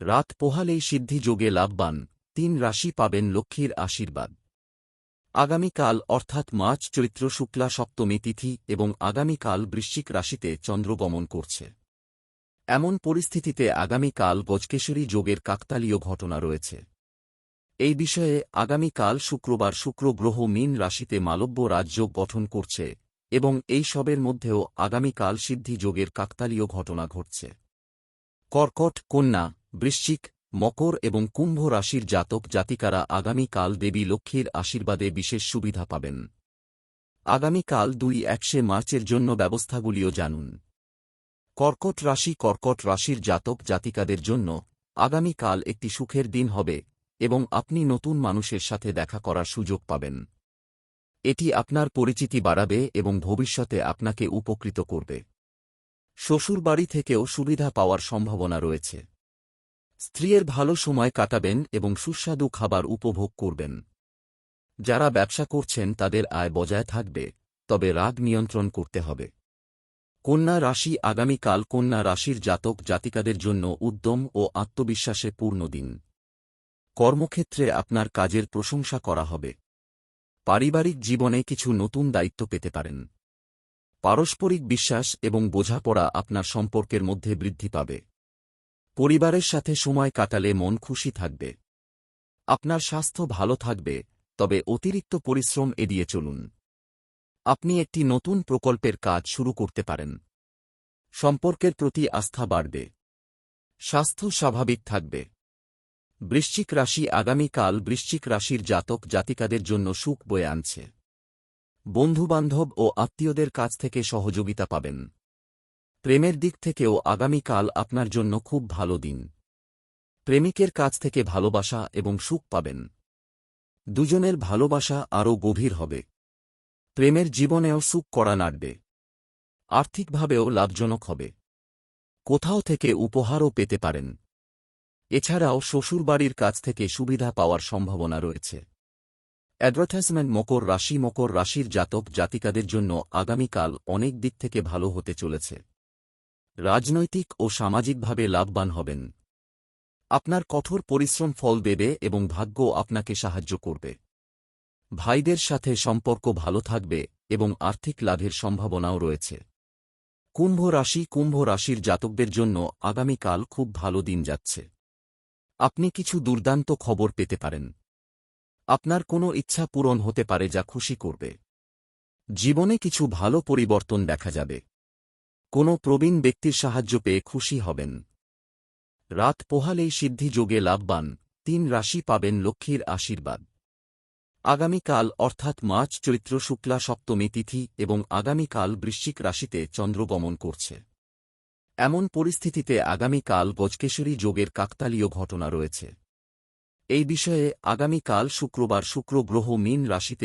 রাত পোহালেই সিদ্ধি যোগে লাভবান, তিন রাশি পাবেন লক্ষ্মীর আশীর্বাদ। আগামীকাল অর্থাৎ মার্চ চৈত্র শুক্লা সপ্তমী তিথি এবং আগামীকাল বৃশ্চিক রাশিতে চন্দ্রগমন করছে। এমন পরিস্থিতিতে আগামীকাল গজকেশরী যোগের কাকতালীয় ঘটনা রয়েছে। এই বিষয়ে আগামীকাল শুক্রবার শুক্র গ্রহ মীন রাশিতে মালব্য রাজযোগ গঠন করছে এবং এই সবের মধ্যেও আগামীকাল সিদ্ধি যোগের কাকতালীয় ঘটনা ঘটছে। কর্কট কন্যা বৃশ্চিক, মকর এবং কুম্ভ রাশির জাতক জাতিকারা আগামীকাল দেবী লক্ষ্মীর আশীর্বাদে বিশেষ সুবিধা পাবেন। আগামীকাল দুই একশে মার্চের জন্য ব্যবস্থাগুলিও জানুন। কর্কট রাশি কর্কট রাশির জাতক জাতিকাদের জন্য আগামীকাল একটি সুখের দিন হবে এবং আপনি নতুন মানুষের সাথে দেখা করার সুযোগ পাবেন। এটি আপনার পরিচিতি বাড়াবে এবং ভবিষ্যতে আপনাকে উপকৃত করবে। শ্বশুরবাড়ি থেকেও সুবিধা পাওয়ার সম্ভাবনা রয়েছে। স্ত্রীর ভালো সময় কাটাবেন এবং সুস্বাদু খাবার উপভোগ করবেন। যারা ব্যবসা করছেন তাদের আয় বজায় থাকবে, তবে রাগ নিয়ন্ত্রণ করতে হবে। কন্যা রাশি আগামীকাল কন্যা রাশির জাতক জাতিকাদের জন্য উদ্যম ও আত্মবিশ্বাসে পূর্ণ দিন। কর্মক্ষেত্রে আপনার কাজের প্রশংসা করা হবে। পারিবারিক জীবনে কিছু নতুন দায়িত্ব পেতে পারেন। পারস্পরিক বিশ্বাস এবং বোঝাপড়া আপনার সম্পর্কের মধ্যে বৃদ্ধি পাবে। পরিবারের সাথে সময় কাটালে মন খুশি থাকবে। আপনার স্বাস্থ্য ভালো থাকবে, তবে অতিরিক্ত পরিশ্রম এড়িয়ে চলুন। আপনি একটি নতুন প্রকল্পের কাজ শুরু করতে পারেন। সম্পর্কের প্রতি আস্থা বাড়বে। স্বাস্থ্য স্বাভাবিক থাকবে। বৃশ্চিক রাশি আগামীকাল বৃশ্চিক রাশির জাতক জাতিকাদের জন্য সুখ বয়ে আনছে। বন্ধুবান্ধব ও আত্মীয়দের কাছ থেকে সহযোগিতা পাবেন। প্রেমের দিক থেকেও আগামীকাল আপনার জন্য খুব ভালো দিন। প্রেমিকের কাছ থেকে ভালোবাসা এবং সুখ পাবেন। দুজনের ভালোবাসা আরও গভীর হবে। প্রেমের জীবনেও সুখ করা নাড়বে। আর্থিকভাবেও লাভজনক হবে। কোথাও থেকে উপহারও পেতে পারেন। এছাড়াও শ্বশুরবাড়ির কাছ থেকে সুবিধা পাওয়ার সম্ভাবনা রয়েছে। অ্যাডভার্টাইজমেন্ট মকর রাশি মকর রাশির জাতক জাতিকাদের জন্য আগামীকাল অনেক দিক থেকে ভালো হতে চলেছে। রাজনৈতিক ও সামাজিকভাবে লাভবান হবেন। আপনার কঠোর পরিশ্রম ফল দেবে এবং ভাগ্য আপনাকে সাহায্য করবে। ভাইদের সাথে সম্পর্ক ভালো থাকবে এবং আর্থিক লাভের সম্ভাবনাও রয়েছে। কুম্ভ রাশি কুম্ভ রাশির জাতকদের জন্য আগামীকাল খুব ভালো দিন যাচ্ছে। আপনি কিছু দুর্দান্ত খবর পেতে পারেন। আপনার কোনো ইচ্ছা পূরণ হতে পারে যা খুশি করবে। জীবনে কিছু ভালো পরিবর্তন দেখা যাবে। কোনো প্রবীণ ব্যক্তির সাহায্য পেয়ে খুশি হবেন। রাত পোহালেই সিদ্ধি যোগে লাভবান, তিন রাশি পাবেন লক্ষ্মীর আশীর্বাদ। আগামীকাল অর্থাৎ মার্চ চৈত্র শুক্লা সপ্তমী তিথি এবং আগামীকাল বৃশ্চিক রাশিতে চন্দ্রগমন করছে। এমন পরিস্থিতিতে আগামীকাল গজকেশরী যোগের কাকতালীয় ঘটনা রয়েছে। এই বিষয়ে আগামীকাল শুক্রবার শুক্র গ্রহ মীন রাশিতে